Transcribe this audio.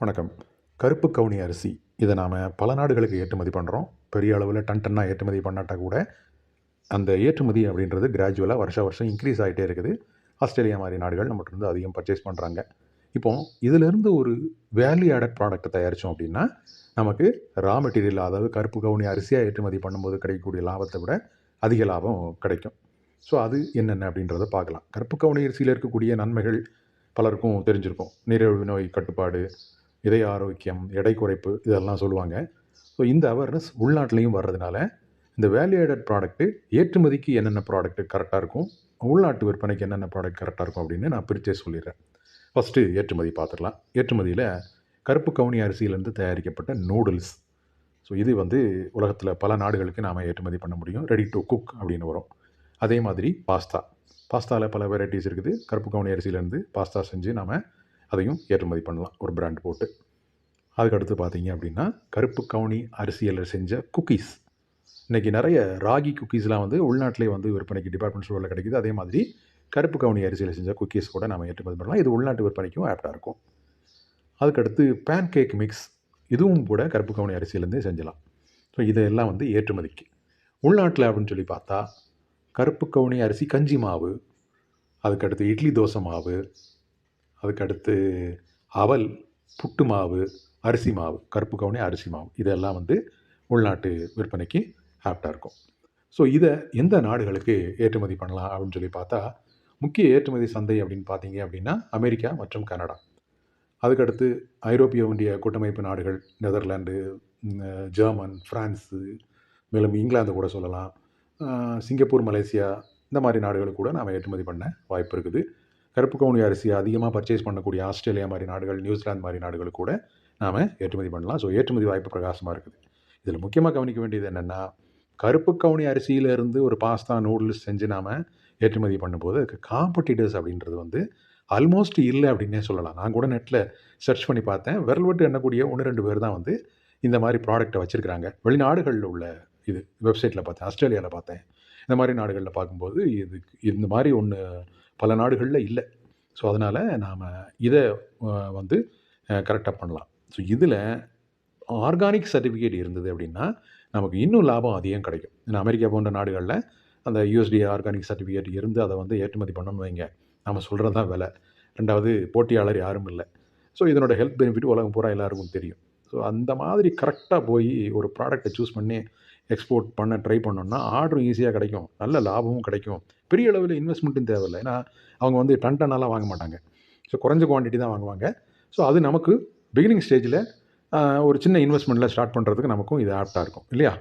வணக்கம். கருப்பு கவுனி அரிசி. இதை நாம் பல நாடுகளுக்கு ஏற்றுமதி பண்ணுறோம் பெரிய அளவில் டன் டன்னாக ஏற்றுமதி பண்ணாட்டா கூட அந்த ஏற்றுமதி அப்படின்றது கிராஜுவலாக வருஷ வருஷம் இன்க்ரீஸ் ஆகிட்டே இருக்குது. ஆஸ்திரேலியா மாதிரி நாடுகள் நம்மகிட்ட இருந்து அதிகம் பர்ச்சேஸ் பண்ணுறாங்க இப்போ இதிலிருந்து ஒரு வேல்யூ ஆடட் ப்ராடக்ட்டை தயாரித்தோம் அப்படின்னா நமக்கு ரா மெட்டீரியல் அதாவது கருப்பு கவுனி அரிசியாக ஏற்றுமதி பண்ணும்போது கிடைக்கக்கூடிய லாபத்தை விட அதிக லாபம் கிடைக்கும். ஸோ அது என்னென்ன அப்படின்றத பார்க்கலாம். கருப்பு கவுனி அரிசியில் இருக்கக்கூடிய நன்மைகள் பலருக்கும் தெரிஞ்சிருக்கும். நீரிழிவு நோய் கட்டுப்பாடு இதய ஆரோக்கியம் எடை குறைப்பு இதெல்லாம் சொல்லுவாங்க. ஸோ இந்த அவேர்னஸ் உள்நாட்டிலையும் வர்றதுனால இந்த வேல்யூ ஆடட் ப்ராடக்ட்டு ஏற்றுமதிக்கு என்னென்ன ப்ராடக்ட்டு கரெக்டாக இருக்கும் உள்நாட்டு விற்பனைக்கு என்னென்ன ப்ராடக்ட் கரெக்டாக இருக்கும் அப்படின்னு நான் பிரித்தே சொல்லிடுறேன். ஃபஸ்ட்டு ஏற்றுமதி பார்த்துடலாம். ஏற்றுமதியில் கருப்பு கவுனி அரிசியிலேருந்து தயாரிக்கப்பட்ட நூடுல்ஸ் ஸோ இது வந்து உலகத்தில் பல நாடுகளுக்கு நாம் ஏற்றுமதி பண்ண முடியும். ரெடி டு குக் அப்படின்னு வரும். அதே மாதிரி பாஸ்தா. பாஸ்தாவில் பல வெரைட்டிஸ் இருக்குது. கருப்பு கவுனி அரிசியிலேருந்து பாஸ்தா செஞ்சு நாம் அதையும் ஏற்றுமதி பண்ணலாம் ஒரு பிராண்ட் போட்டு. அதுக்கடுத்து பார்த்தீங்க அப்படின்னா கருப்பு கவுனி அரிசியில் செஞ்ச குக்கீஸ் இன்றைக்கி நிறைய ராகி குக்கீஸ்லாம் வந்து உள்நாட்டிலே வந்து விற்பனைக்கு டிபார்ட்மெண்ட் ஸ்டோரில் கிடைக்குது. அதே மாதிரி கருப்பு கவுனி அரிசியில் செஞ்ச குக்கீஸ் கூட நம்ம ஏற்றுமதி பண்ணலாம். இது உள்நாட்டு விற்பனைக்கும் ஆப்டாக இருக்கும். அதுக்கடுத்து பேன் கேக் மிக்ஸ் இதுவும் கூட கருப்பு கவுனி அரிசியிலேருந்தே செஞ்சலாம். ஸோ இதெல்லாம் வந்து ஏற்றுமதிக்கு. உள்நாட்டில் அப்படின்னு சொல்லி பார்த்தா கருப்பு கவுனி அரிசி கஞ்சி மாவு அதுக்கடுத்து இட்லி தோசை மாவு அதுக்கடுத்து அவல் புட்டு மாவு அரிசி மாவு கருப்பு கவுனி அரிசி மாவு இதெல்லாம் வந்து உள்நாட்டு விற்பனைக்கு ஆப்டாக இருக்கும். ஸோ இதை எந்த நாடுகளுக்கு ஏற்றுமதி பண்ணலாம் அப்படின்னு சொல்லி பார்த்தா முக்கிய ஏற்றுமதி சந்தை அப்படின்னு பார்த்தீங்க அப்படின்னா அமெரிக்கா மற்றும் கனடா. அதுக்கடுத்து ஐரோப்பிய ஒன்றிய கூட்டமைப்பு நாடுகள் நெதர்லாண்டு ஜெர்மன் ஃப்ரான்ஸு மேலும் இங்கிலாந்து கூட சொல்லலாம். சிங்கப்பூர் மலேசியா இந்த மாதிரி நாடுகளுக்கு கூட நாம் ஏற்றுமதி பண்ண வாய்ப்பு இருக்குது. கருப்பு கவுனி அரிசியை அதிகமாக பர்ச்சேஸ் பண்ணக்கூடிய ஆஸ்திரேலியா மாதிரி நாடுகள் நியூசிலாந்து மாதிரி நாடுகள் கூட நாம் ஏற்றுமதி பண்ணலாம். ஸோ ஏற்றுமதி வாய்ப்பு பிரகாசமாக இருக்குது. இதில் முக்கியமாக கவனிக்க வேண்டியது என்னென்னா கருப்பு கவுனி அரிசியிலேருந்து ஒரு பாஸ்தா நூடுல்ஸ் செஞ்சு நாம் ஏற்றுமதி பண்ணும்போது அதுக்கு காம்படிட்டர்ஸ் அப்படின்றது வந்து ஆல்மோஸ்ட் இல்லை அப்படின்னே சொல்லலாம். நான் கூட நெட்டில் சர்ச் பண்ணி பார்த்தேன். விரல் விட்டு எண்ணக்கூடிய ஒன்று ரெண்டு பேர் தான் வந்து இந்த மாதிரி ப்ராடக்ட்டை வச்சுருக்கிறாங்க. வெளிநாடுகளில் உள்ள இது வெப்சைட்டில் பார்த்தேன் ஆஸ்திரேலியாவில் பார்த்தேன். இந்த மாதிரி நாடுகளில் பார்க்கும்போது இது இந்த மாதிரி ஒன்று பல நாடுகளில் இல்லை. ஸோ அதனால் நாம் இதை வந்து கரெக்டாக பண்ணலாம். ஸோ இதில் ஆர்கானிக் சர்டிஃபிகேட் இருந்தது அப்படின்னா நமக்கு இன்னும் லாபம் அதிகம் கிடைக்கும். ஏன்னா அமெரிக்கா போன்ற நாடுகளில் அந்த யூஎஸ்டி ஆர்கானிக் சர்டிஃபிகேட் இருந்து அதை வந்து ஏற்றுமதி பண்ணணும் வைங்க. நம்ம சொல்கிறது தான் விலை. ரெண்டாவது போட்டியாளர் யாரும் இல்லை. ஸோ இதனோட ஹெல்த் பெனிஃபிட் உலகம் பூரா எல்லாருக்கும் தெரியும். ஸோ அந்த மாதிரி கரெக்டாக போய் ஒரு ப்ராடக்ட்டை சூஸ் பண்ணி எக்ஸ்போர்ட் பண்ண ட்ரை பண்ணோம்னா ஆர்டரும் ஈஸியாக கிடைக்கும். நல்ல லாபமும் கிடைக்கும். பெரிய அளவில் இன்வெஸ்ட்மெண்ட்டும் தேவையில்லை. ஏன்னா அவங்க வந்து டன் வாங்க மாட்டாங்க. ஸோ குறைஞ்ச குவான்டிட்டி தான் வாங்குவாங்க. ஸோ அது நமக்கு பிகினிங் ஸ்டேஜில் ஒரு சின்ன இன்வெஸ்ட்மெண்ட்டில் ஸ்டார்ட் பண்ணுறதுக்கு நமக்கும் இது ஆப்டாக இருக்கும். இல்லையா?